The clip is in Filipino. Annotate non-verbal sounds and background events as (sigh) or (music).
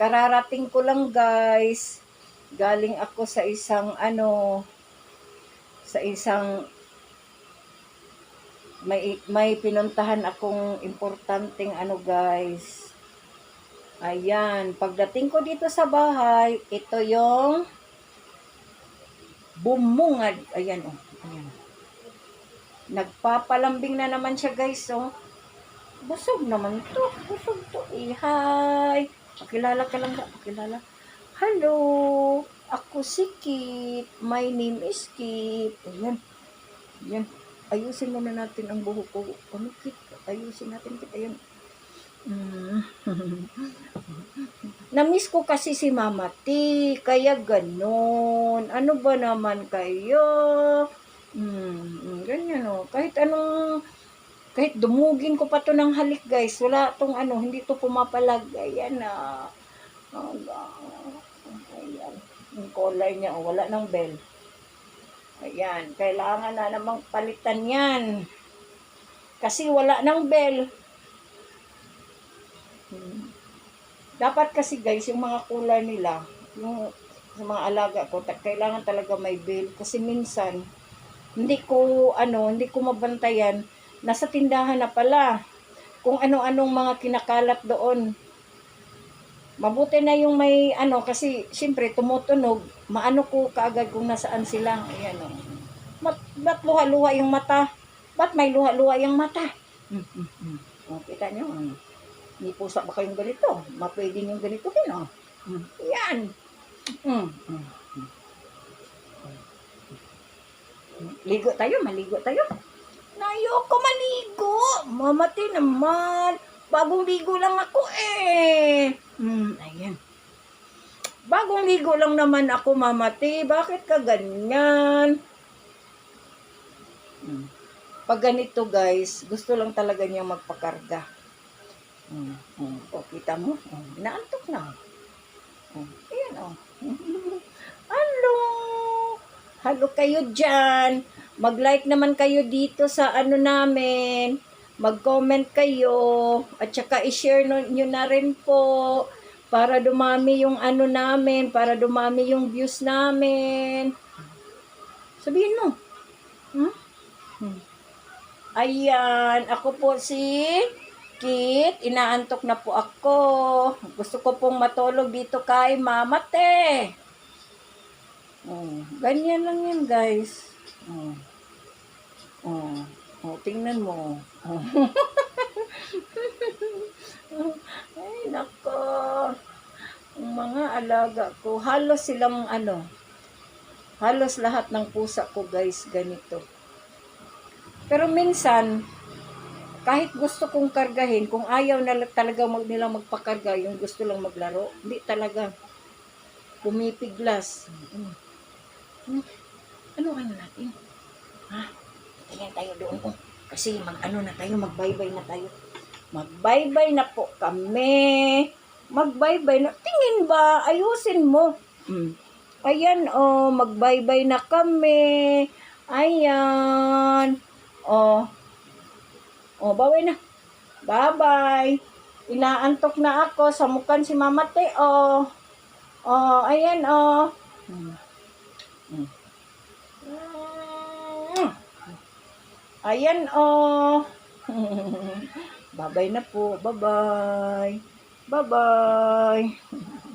kararating ko lang guys. Galing ako sa isang ano, sa isang may may pinuntahan akong importanteng ano guys. Ayan, pagdating ko dito sa bahay, ito yung bumungad. Ayan oh, ayan. Nagpapalambing na naman siya guys oh. Busog naman to. Busog to. Eh, hi. Pakilala ka lang ba? Pakilala. Hello. Ako si Kit. My name is Kit. Ayan. Ayan. Ayusin muna natin ang buhok ko. Ano Kit? Ayusin natin Kit. Ayan. Mm. (laughs) Namiss ko kasi si Mama T. Kaya ganun. Ano ba naman kayo? Hmm, ganyan o. Kahit anong kahit dumugin ko pa to ng halik guys, wala tong ano, hindi to pumapalag. Ayan na. Ayan. Yung collar niya, oh, wala ng bell. Ayan, kailangan na namang palitan yan. Kasi wala ng bell. Hmm. Dapat kasi guys, yung mga collar nila, yung sa mga alaga ko, kailangan talaga may bell. Kasi minsan, hindi ko, ano, hindi ko mabantayan nasa tindahan na pala kung ano-anong mga kinakalat doon. Mabuti na yung may ano kasi siyempre tumutunog, maano ko kaagad kung nasaan sila. Ayan o. Mat, ba't luha-luha yung mata? Ba't may luha-luha yung mata? Mm, mm, mm. O, kita nyo? Mm. May pusa ba kayong ganito? Mapwede yung ganito din o. Yan. Mm, mm, mm. Ligo tayo, maligo tayo. Ayoko maligo. Mamati naman. Bagong ligo lang ako eh. Hmm, ayan. Bagong ligo lang naman ako, mamati. Bakit ka ganyan? Hmm. Pag ganito, guys, gusto lang talaga niya magpakarga. Hmm. Hmm. O, kita mo? Hmm. Naantok na. Hmm. Ayan, o. (laughs) Hello! Hello kayo dyan. Mag-like naman kayo dito sa ano namin. Mag-comment kayo. At saka i-share nyo na rin po. Para dumami yung ano namin. Para dumami yung views namin. Sabihin mo. Hmm? Hmm. Ayan. Ako po si Kit. Inaantok na po ako. Gusto ko pong matulog dito kay Mama Te. Oh, ganyan lang yan, guys. Oh. Oh, oh tingnan mo. Oh. (laughs) Ay, nako. Ang mga alaga ko, halos silang ano, halos lahat ng pusa ko, guys, ganito. Pero minsan, kahit gusto kong kargahin, kung ayaw na talaga mag, nila magpakarga, yung gusto lang maglaro, hindi talaga pumipiglas. Mm. Ano ano natin? Ha? Tingnan tayo doon. Kasi mag-ano na tayo, magbaybay na tayo. Magbaybay na po kami. Magbaybay na. Tingin ba? Ayusin mo. Hmm. Ayan, oh, magbaybay na kami. Ayan. Oh. Oh, baway na. Bye-bye. Inaantok na ako. Samukan si Mama Te, oh. Oh, ayan, oh. Hmm. Mm. Ayan, oh. (laughs) Babay na po. Bye-bye. Bye-bye. (laughs)